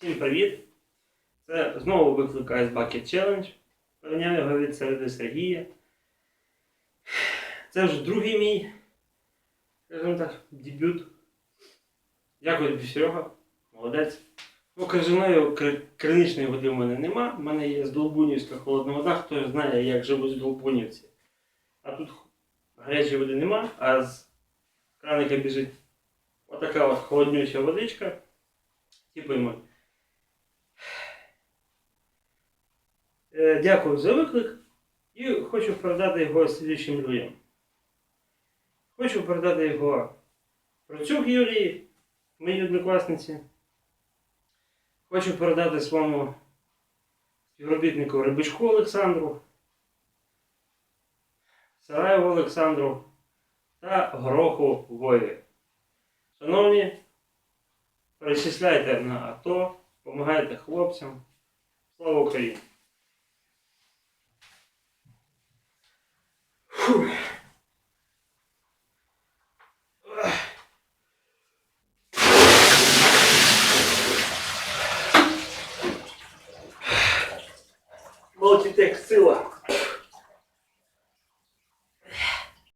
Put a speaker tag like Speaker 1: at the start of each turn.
Speaker 1: Всім привіт! Це знову виклик Ice Bucket Challenge. Прийняв його від середи Сергія. Це вже другий мій, скажімо так, дебют. Дякую тобі, Серега. Молодець. Ну, кажаною криничної води в мене нема. У мене є з Долбунівська холодна вода, хто знає, як живуть Долбунівці. А тут гарячої води нема, а з краника біжить отака от холоднюча водичка. Типуємо. Дякую за виклик і хочу передати його слідчим людям. Хочу передати його Процюк Юлії, моїй однокласниці. Хочу передати своєму співробітнику Рибичку Олександру, Сараєву Олександру та Гороху Вові. Шановні, перечисляйте на АТО, допомагайте хлопцям. Слава Україні! Whew. Multitexila.